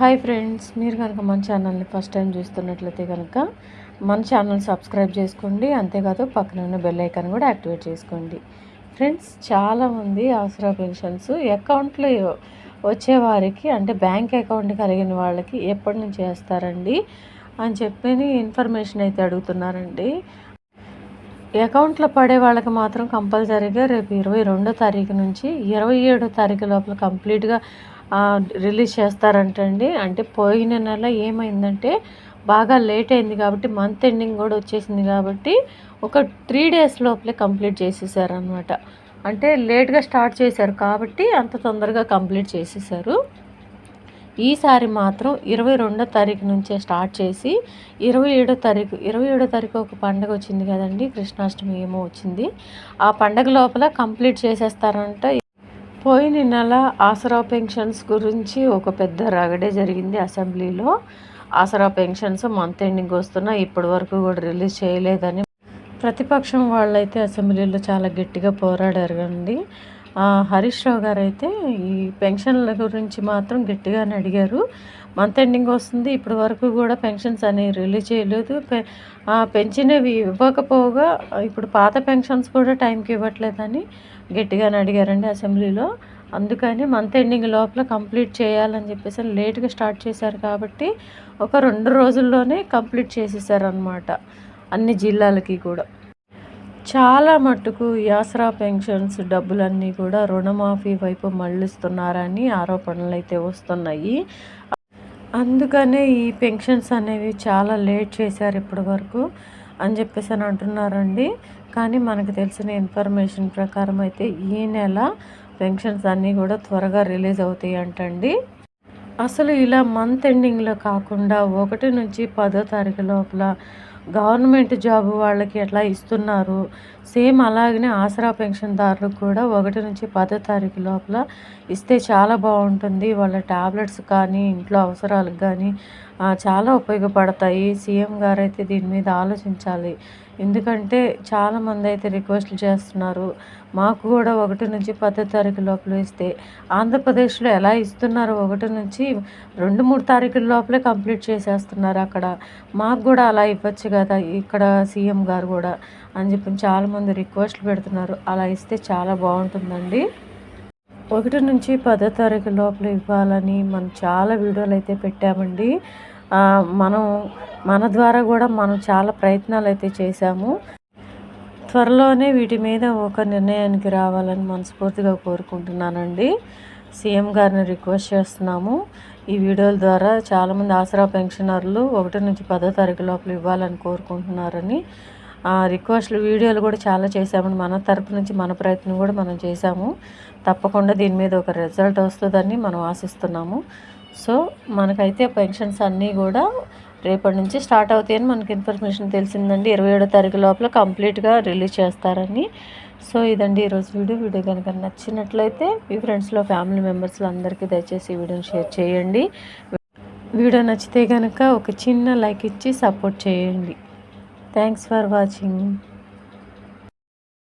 Hi friends మీరు కనుక మన ఛానల్ని ఫస్ట్ టైం చూస్తున్నట్లయితే కనుక మన ఛానల్ సబ్స్క్రైబ్ చేసుకోండి అంతేకాదు పక్కన ఉన్న బెల్ ఐకాన్ కూడా యాక్టివేట్ చేసుకోండి. ఫ్రెండ్స్ చాలామంది ఆసరా పెన్షన్స్ అకౌంట్లో వచ్చేవారికి అంటే బ్యాంక్ అకౌంట్ కలిగిన వాళ్ళకి ఎప్పటి నుంచి వేస్తారండి అని చెప్పి ఇన్ఫర్మేషన్ అయితే అడుగుతున్నారండి. అకౌంట్లో పడే వాళ్ళకి మాత్రం కంపల్సరీగా రేపు ఇరవై రెండో తారీఖు నుంచి ఇరవై ఏడో తారీఖు లోపల కంప్లీట్గా రిలీజ్ చేస్తారంటండి. అంటే పోయిన నెల ఏమైందంటే బాగా లేట్ అయింది కాబట్టి మంత్ ఎండింగ్ కూడా వచ్చేసింది కాబట్టి ఒక త్రీ డేస్ లోపలే కంప్లీట్ చేసేసారనమాట అంటే లేట్గా స్టార్ట్ చేశారు కాబట్టి అంత తొందరగా కంప్లీట్ చేసేసారు. ఈసారి మాత్రం ఇరవై రెండో తారీఖు నుంచే స్టార్ట్ చేసి ఇరవై ఏడో తారీఖు ఇరవై ఏడో తారీఖు ఒక పండగ వచ్చింది కదండి కృష్ణాష్టమి ఏమో వచ్చింది. ఆ పండగ లోపల కంప్లీట్ చేసేస్తారంట పోయిన నెల ఆసరా పెన్షన్స్ గురించి ఒక పెద్ద రగడే జరిగింది అసెంబ్లీలో. ఆసరా పెన్షన్స్ మంత్ ఎండింగ్ వస్తున్నా ఇప్పటి వరకు కూడా రిలీజ్ చేయలేదని ప్రతిపక్షం వాళ్ళైతే అసెంబ్లీలో చాలా గట్టిగా పోరాడారు అండి హరీష్ రావు గారు అయితే ఈ పెన్షన్ల గురించి మాత్రం గట్టిగానే అడిగారు. మంత్ ఎండింగ్ వస్తుంది ఇప్పటి వరకు కూడా పెన్షన్స్ అనేవి రిలీజ్ చేయలేదు. పెంచినవి ఇవ్వకపోగా ఇప్పుడు పాత పెన్షన్స్ కూడా టైంకి ఇవ్వట్లేదని గట్టిగానే అడిగారండి అసెంబ్లీలో. అందుకని మంత్ ఎండింగ్ లోపల కంప్లీట్ చేయాలని చెప్పేసి లేట్గా స్టార్ట్ చేశారు కాబట్టి ఒక రెండు రోజుల్లోనే కంప్లీట్ చేసేసారనమాట అన్ని జిల్లాలకి కూడా. చాలా మట్టుకు యాసరా పెన్షన్స్ డబ్బులన్నీ కూడా రుణమాఫీ వైపు మళ్ళిస్తున్నారని ఆరోపణలు అయితే వస్తున్నాయి. అందుకనే ఈ పెన్షన్స్ అనేవి చాలా లేట్ చేశారు ఇప్పటి వరకు అని చెప్పేసి అని అంటున్నారండి. కానీ మనకు తెలిసిన ఇన్ఫర్మేషన్ ప్రకారం అయితే ఈ నెల పెన్షన్స్ అన్నీ కూడా త్వరగా రిలీజ్ అవుతాయి అంటండి. అసలు ఇలా మంత్ ఎండింగ్లో కాకుండా ఒకటి నుంచి పదో తారీఖు లోపల గవర్నమెంట్ జాబ్ వాళ్ళకి ఎట్లా ఇస్తున్నారు? సేమ్ అలాగనే ఆసరా పెన్షన్దారులకు కూడా ఒకటి నుంచి పదో తారీఖు లోపల ఇస్తే చాలా బాగుంటుంది. వాళ్ళ ట్యాబ్లెట్స్ కానీ ఇంట్లో అవసరాలకు కానీ చాలా ఉపయోగపడతాయి. సీఎం గారు అయితే దీని మీద ఆలోచించాలి. ఎందుకంటే చాలామంది అయితే రిక్వెస్ట్లు చేస్తున్నారు. మాకు కూడా ఒకటి నుంచి పదో తారీఖు లోపల ఇస్తే ఆంధ్రప్రదేశ్లో ఎలా ఇస్తున్నారు ఒకటి నుంచి రెండు మూడు తారీఖుల లోపలే కంప్లీట్ చేసేస్తున్నారు అక్కడ. మాకు కూడా అలా ఇవ్వచ్చు కదా ఇక్కడ సీఎం గారు కూడా అని చెప్పి చాలామంది రిక్వెస్ట్లు పెడుతున్నారు. అలా ఇస్తే చాలా బాగుంటుందండి. ఒకటి నుంచి పదో తారీఖు లోపల ఇవ్వాలని మనం చాలా వీడియోలు అయితే పెట్టామండి. మనం మన ద్వారా కూడా మనం చాలా ప్రయత్నాలు అయితే చేశాము. త్వరలోనే వీటి మీద ఒక నిర్ణయానికి రావాలని మనస్ఫూర్తిగా కోరుకుంటున్నానండి. సీఎం గారిని రిక్వెస్ట్ చేస్తున్నాము. ఈ వీడియోల ద్వారా చాలామంది ఆసరా పెన్షనర్లు ఒకటి నుంచి పదో తారీఖు లోపల ఇవ్వాలని కోరుకుంటున్నారని రిక్వెస్ట్లు వీడియోలు కూడా చాలా చేశామని మన తరపు నుంచి మన ప్రయత్నం కూడా మనం చేశాము. తప్పకుండా దీని మీద ఒక రిజల్ట్ వస్తుందని మనం ఆశిస్తున్నాము. సో మనకైతే పెన్షన్స్ అన్నీ కూడా రేపటి నుంచి స్టార్ట్ అవుతాయని మనకి ఇన్ఫర్మేషన్ తెలిసిందండి. ఇరవై ఏడో తారీఖు లోపల కంప్లీట్గా రిలీజ్ చేస్తారని. సో ఇదండి ఈరోజు వీడియో. వీడియో కనుక నచ్చినట్లయితే మీ ఫ్రెండ్స్లో ఫ్యామిలీ మెంబర్స్లో అందరికీ దయచేసి వీడియోని షేర్ చేయండి. వీడియో నచ్చితే కనుక ఒక చిన్న లైక్ ఇచ్చి సపోర్ట్ చేయండి. Thanks for watching